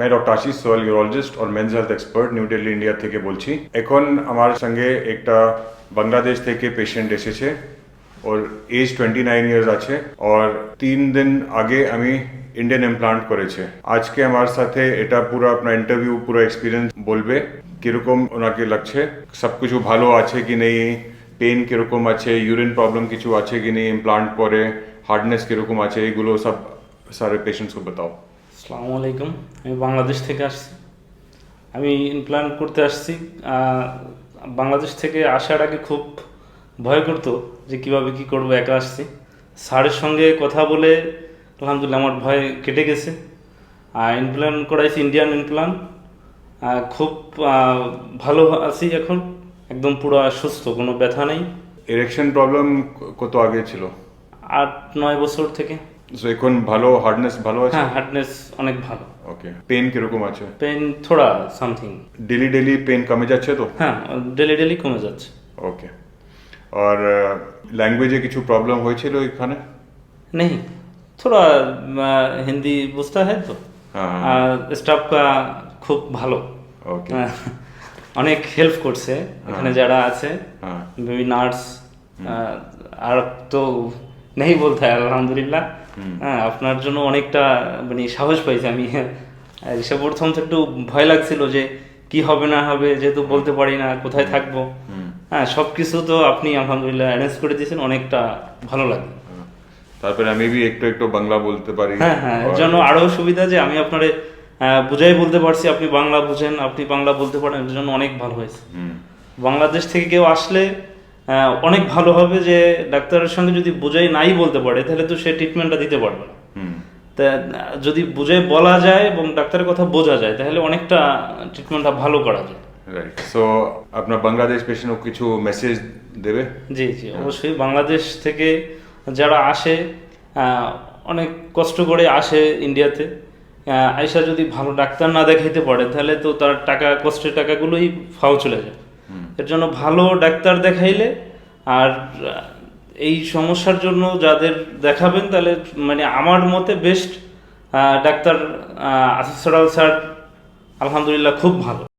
আমি doctor Ashish Swal urologist or men's health expert new Delhi India থেকে বলছি। এখন আমার সঙ্গে একটা বাংলাদেশ থেকে পেশেন্ট এসেছে। ওর এজ টোয়েন্টি নাইন ইয়ার্স আছে। ওর তিন দিন আগে আমি ইন্ডিয়ান এমপ্লান্ট করেছে। আজকে আমার সাথে এটা পুরো আপনার ইন্টারভিউ পুরো এক্সপিরিয়েন্স বলবে কীরকম ওনাকে লাগছে। সব কিছু ভালো আছে কি নেই? পেন কীরকম আছে? ইউরিন প্রবলেম কিছু আছে কি নেই? ইমপ্লান্ট পরে? হার্ডনেস কীরকম আছে? এগুলো সব সারে পেশেন্টসকে बताओ আসসালামু আলাইকুম। আমি বাংলাদেশ থেকে আসছি। আমি ইমপ্লান্ট করতে আসছি। বাংলাদেশ থেকে আসার আগে খুব ভয় করতো যে কীভাবে কি করব একা আসছি। স্যারের সঙ্গে কথা বলে আলহামদুলিল্লাহ আমার ভয় কেটে গেছে। আর ইমপ্লান্ট করাইছি ইন্ডিয়ান ইমপ্লান্ট খুব ভালো আছি এখন। একদম পুরো সুস্থ কোনো ব্যথা নেই। ইরেকশন প্রবলেম কত আগে ছিল? আট নয় বছর থেকে। সো এখন ভালো হার্ডনেস ভালো আছে হ্যাঁ হার্ডনেস অনেক ভালো ওকে পেন কিরকম আছে পেন থোড়া সামথিং ডেলি ডেলি পেন কমে যাচ্ছে তো হ্যাঁ ডেলি ডেলি কমে যাচ্ছে ওকে আর ল্যাঙ্গুয়েজে কিছু প্রবলেম হয়েছিল এখানে नहीं थोड़ा अ, हिंदी बुझता है तो হ্যাঁ আর স্টাফ খুব ভালো ওকে আহ, অনেক হেল্প করছে এখানে যারা আছে হ্যাঁ বেবি নার্স আর তো নেই বলতে হয় আলহামদুলিল্লাহ হ্যাঁ আপনার জন্য অনেকটা মানে সাহস পাইছি আমি। এসে প্রথম তো একটু ভয় লাগছিল যে কি হবে না হবে যেহেতু বলতে পারি না কোথায় থাকব। হ্যাঁ সব কিছু তো আপনি আলহামদুলিল্লাহ অ্যারেঞ্জ করে দিয়েছেন অনেকটা ভালো লাগে। তারপরে আমি বি একটু একটু বাংলা বলতে পারি। হ্যাঁ হ্যাঁ এর জন্য আরও সুবিধা যে আমি আপনারে বুঝাই বলতে পারছি আপনি বাংলা বুঝেন আপনি বাংলা বলতে পারেন এর জন্য অনেক ভালো হয়েছে। বাংলাদেশ থেকে কেউ আসলে অনেক ভালো হবে যে ডাক্তারের সঙ্গে যদি বুঝাই নাই বলতে পারে তাহলে তো সে ট্রিটমেন্টটা দিতে পারবে না। তা যদি বুঝাই বলা যায় এবং ডাক্তারের কথা বোঝা যায় তাহলে অনেকটা ট্রিটমেন্টটা ভালো করা যায়। রাইট সো আপনার বাংলাদেশ পেশেন্ট কিছু মেসেজ দেবে? জি জি অবশ্যই। বাংলাদেশ থেকে যারা আসে অনেক কষ্ট করে আসে ইন্ডিয়াতে আইসা যদি ভালো ডাক্তার না দেখাইতে পারে তাহলে তো তার টাকা কষ্টের টাকাগুলোই ফাও চলে যায়। এর জন্য ভালো ডাক্তার দেখাইলে আর এই সমস্যার জন্য যাদের দেখাবেন তাহলে মানে আমার মতে বেস্ট ডাক্তার আসিসরাল স্যার, আলহামদুলিল্লাহ খুব ভালো।